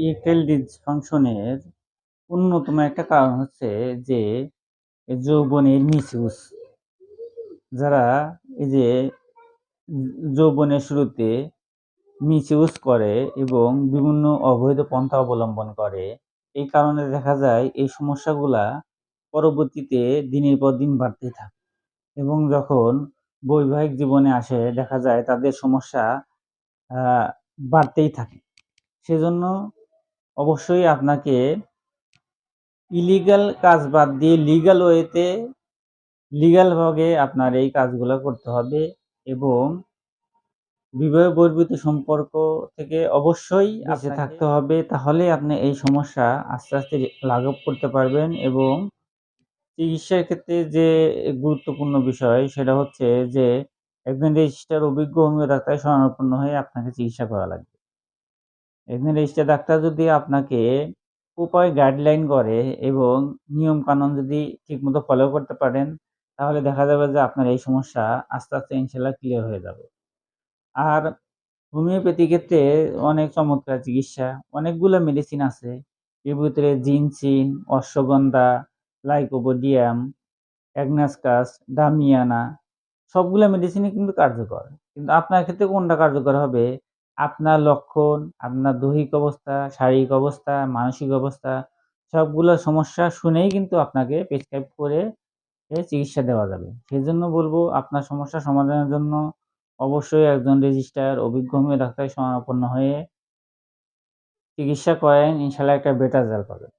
Erectile ডিসফাংশনের অন্যতম একটা কারণ হচ্ছে যে যৌবনের মিসইউজ। যারা এই যে, যৌবনের শুরুতে মিসইউজ করে এবং বিভিন্ন অবৈধ পন্থা অবলম্বন করে, এই কারণে দেখা যায় এই সমস্যাগুলা পরবর্তীতে দিনের পর দিন বাড়তেই থাকে। এবং যখন বৈবাহিক জীবনে আসে, দেখা যায় তাদের সমস্যা বাড়তেই থাকে। সেজন্য অবশ্যই আপনাকে ইলিগাল কাজ বাদ দিয়ে লিগাল ওয়েতে লিগালভাবে আপনার এই কাজগুলো করতে হবে এবং বিবাহ বহির্ভূত সম্পর্ক থেকে অবশ্যই বেঁচে আপনাকে- থাকতে হবে। তাহলে আপনি এই সমস্যা আস্তে আস্তে লাঘব করতে পারবেন এবং চিকিৎসার ক্ষেত্রে যে গুরুত্বপূর্ণ বিষয় সেটা হচ্ছে যে একজন রেজিস্টার অভিজ্ঞ হোমিও ডাক্তার শরণাপন্ন হয়ে আপনাকে চিকিৎসা করা লাগবে। একজন রেজিস্টার ডাক্তার যদি আপনাকে উপায় গাইডলাইন করে এবং নিয়ম কানুন যদি ঠিকমতো ফলো করতে পারেন, তাহলে দেখা যাবে যে আপনার এই সমস্যা আস্তে আস্তে ইনশাল্লাহ ক্লিয়ার হয়ে যাবে। আর হোমিওপ্যাথি ক্ষেত্রে অনেক চমৎকার চিকিৎসা, অনেকগুলো মেডিসিন আছে। এর ভিতরে ginseng, ashwagandha lycopodium agnus castus damiana সবগুলো মেডিসিনই কিন্তু কার্যকর। কিন্তু আপনার ক্ষেত্রে কোনটা কার্যকর হবে? আপনার লক্ষণ, আপনার দৈহিক অবস্থা, শারীরিক অবস্থা, মানসিক অবস্থা, সবগুলো সমস্যা শুনেই কিন্তু আপনাকে প্রেসক্রাইব করে চিকিৎসা দেওয়া যাবে। সেই জন্য বলব, আপনার সমস্যা সমাধানের জন্য অবশ্যই একজন রেজিস্টার অভিজ্ঞ ডাক্তার সমাপন্ন হয়ে চিকিৎসা করেন। ইনশাল্লাহ একটা বেটার জাল পাবেন।